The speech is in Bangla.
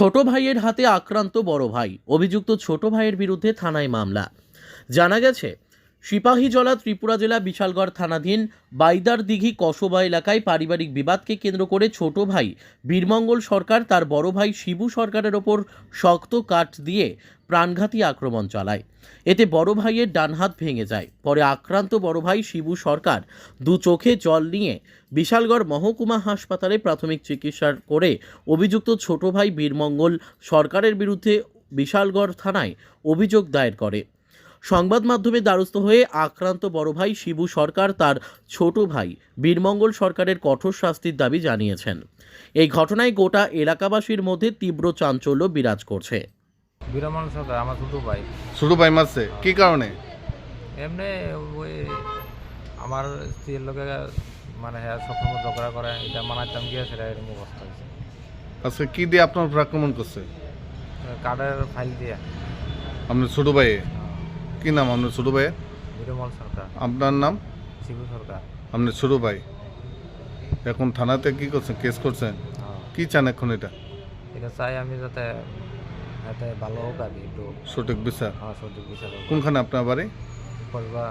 ছোট ভাইয়ের হাতে আক্রান্ত বড় ভাই। অভিযুক্ত ছোট ভাইয়ের বিরুদ্ধে থানায় মামলা। জানা গেছে সিপাহীজলা ত্রিপুরা জেলা বিশালগড় থানাধীন বাইদার দিঘি কসবা এলাকায় পারিবারিক বিবাদকে কেন্দ্র করে ছোট ভাই বীরমঙ্গল সরকার তার বড় ভাই শিবু সরকারের ওপর শক্ত কাঠ দিয়ে প্রাণঘাতী আক্রমণ চালায়। এতে বড় ভাইয়ের ডান হাত ভেঙে যায়। পরে আক্রান্ত বড় ভাই শিবু সরকার দু চোখে জল নিয়ে বিশালগড় মহকুমা হাসপাতালে প্রাথমিক চিকিৎসা করে অভিযুক্ত ছোট ভাই বীরমঙ্গল সরকারের বিরুদ্ধে বিশালগড় থানায় অভিযোগ দায়ের করে। সংবাদ মাধ্যমে দ্বারস্থ হয়ে আক্রান্ত বড় ভাই শিবু সরকার তার ছোট ভাই বীরমঙ্গল সরকারের কঠোর শাস্তির দাবি জানিয়েছেন। এই ঘটনায় গোটা এলাকাবাসীর মধ্যে তীব্র চাঞ্চল্য বিরাজ করছে। সরকার আমার ছোটো ভাই। ছোট ভাই মারছে? কি কারণে? এমনি ওই আমার স্ত্রীর লোকে মানে হ্যাঁ সবসময় ঝগড়া করে এটা মানাইতাম গিয়ে সেটা এরকম অবস্থা হয়েছে। আজকে কি দিয়ে আপনার উপর আক্রমণ করছে? কার্ডের ফাইল দিয়ে। আপনার ছোট ভাই কি নাম আপনার ছোট ভাইয়ের? বিরমল সরকার। আপনার নাম? শিবু সরকার। আপনার ছোট ভাই। এখন থানাতে কি করছেন? কেস করছেন? হ্যাঁ। কি চান এখন এটা? এটা চাই আমি যাতে যাতে ভালো হোক আর কি একটু সঠিক বিচার। হ্যাঁ সঠিক বিচার হোক। কোনখানে আপনার বাড়ি? করবা